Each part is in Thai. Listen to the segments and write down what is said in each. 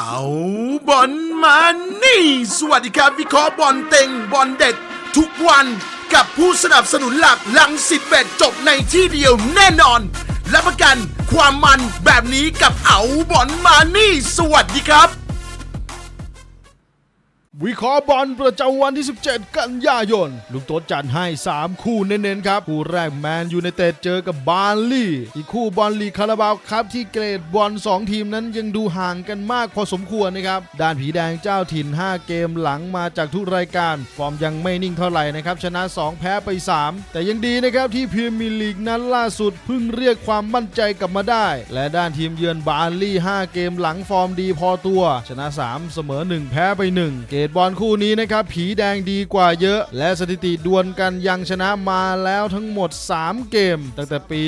เอาบอลมานี่ สวัสดีครับวิเคราะห์บอลเต็งบอลเด็ด ทุกวันกับผู้สนับสนุนหลักลังสิบเบ็ดจบในที่เดียวแน่นอนและประกันความมันแบบนี้กับเอาบอลมานี่ สวัสดีครับ วิเคราะห์บอลประจำวันที่ 17 กันยายน ลุงโต๊ดจัดให้ 3 คู่เน้นๆครับ คู่แรกแมนยูไนเต็ดเจอกับบาร์ลี่ อีกคู่บอลลีคาราบาวครับที่เกรดบอล 2 ทีมนั้นยังดูห่างกันมากพอสมควรนะครับ ด้านผีแดงเจ้าถิ่น 5 เกมหลังมาจากทุกรายการ ฟอร์มยังไม่นิ่งเท่าไหร่นะครับ ชนะ 2 แพ้ไป 3 แต่ยังดีนะครับที่พรีเมียร์ลีกนั้นล่าสุดเพิ่งเรียกความมั่นใจกลับมาได้ และด้านทีมเยือนบาร์ลี่ 5 เกมหลังฟอร์มดีพอตัว ชนะ 3 เสมอ 1 แพ้ไป 1 เกรดบอลคู่นี้นะครับ ผีแดงดีกว่าเยอะ และสถิติดวลกันยังชนะมาแล้วทั้งหมด 3 เกม ตั้งแต่ปี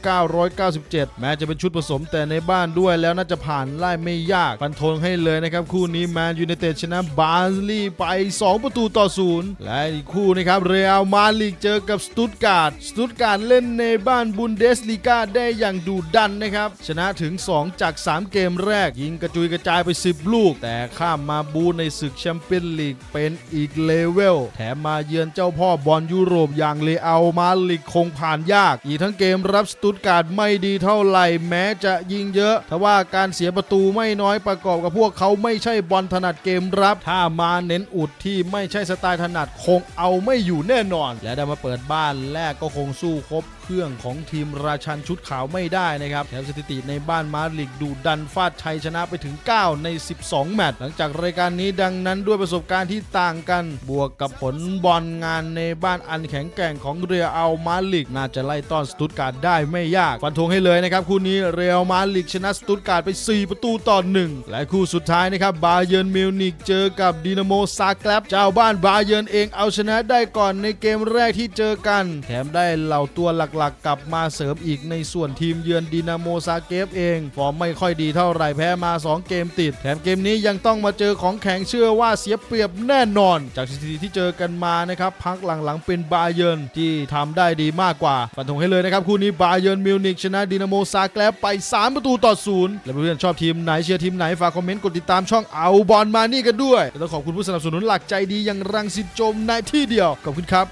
1997 แม้จะเป็นชุดผสมแต่ในบ้านด้วยแล้วน่าจะผ่านไล่ไม่ยากฟันธงให้เลยนะครับ คู่นี้แมนยูไนเต็ดชนะบาร์ลี่ไป 2 ประตูต่อศูนย์และอีกคู่นะครับเรอัลมาดริดเจอกับสตุตการ์ดสตุตการ์ดเล่นในบ้านบุนเดสลีกาได้อย่างดุดันนะครับชนะถึง 2 จาก 3 เกมแรกยิงกระจุยกระจายไป 10 ลูก แต่ข้ามมาบูในศึกแชมเปี้ยนลีกเป็นอีกเลเวล แถมมาเยือนเจ้าพ่อบอลยุโรปอย่างเลอัลมาดริดคงผ่านยาก อีกทั้งเกมรับสตุตการ์ดไม่ดีเท่าไหร่แม้จะยิงเยอะทว่าการเสียประตูไม่น้อยประกอบกับพวกเขาไม่ใช่บอลถนัดเกมรับ ถ้ามาเน้นอุดที่ไม่ใช่สไตล์ถนัดคงเอาไม่อยู่แน่นอน และได้มาเปิดบ้านแรกก็คงสู้ครบเครื่องของทีมราชันชุดขาวไม่ได้นะครับแถมสถิติในบ้านมาดริดดูดันฟาดชัยชนะไปถึง 9 ใน 12 แมตช์หลังจากรายการนี้ดังนั้นด้วยประสบการณ์ที่ต่างกัน บวกกับผลบอลงานในบ้านอันแข็งแกร่งของเรอัลมาดริดน่าจะไล่ต้อนสตุตการ์ดได้ไม่ยาก ฟันธงให้เลยนะครับ คู่นี้เรอัลมาดริดชนะสตุตการ์ดไป 4 ประตูต่อ 1 และคู่สุดท้ายนะครับบาเยิร์นมิวนิกเจอกับดินาโมซาแกลบเจ้าบ้านบาเยิร์นเองเอาชนะได้ก่อนในเกมแรกที่เจอกัน แถมได้เหล่าตัวหลักๆ กลับมาเสริมอีกในส่วนทีมเยือนดินาโมซาเกฟเอง ฟอร์มไม่ค่อยดีเท่าไหร่แพ้มา 2 เกมติด แถมเกมนี้ยังต้องมาเจอของแข็งเชื่อว่าเสียเปรียบแน่นอน จากสถิติที่เจอกันมานะครับพักหลังๆเป็นบาเยิร์นที่ทำได้ดีมากกว่าฟันธงให้เลยนะครับคู่นี้บาเยิร์นมิวนิกชนะดินาโมซาแกลบไป 3 ประตูต่อศูนย์และเพื่อนๆชอบทีมไหนเชียร์ทีมไหนฝากคอมเมนต์กดติดตามช่องเอาบอลมานี่กันด้วย และต้องขอบคุณผู้สนับสนุนหลักใจดีอย่างรังสิตโจมในที่เดียวขอบคุณครับ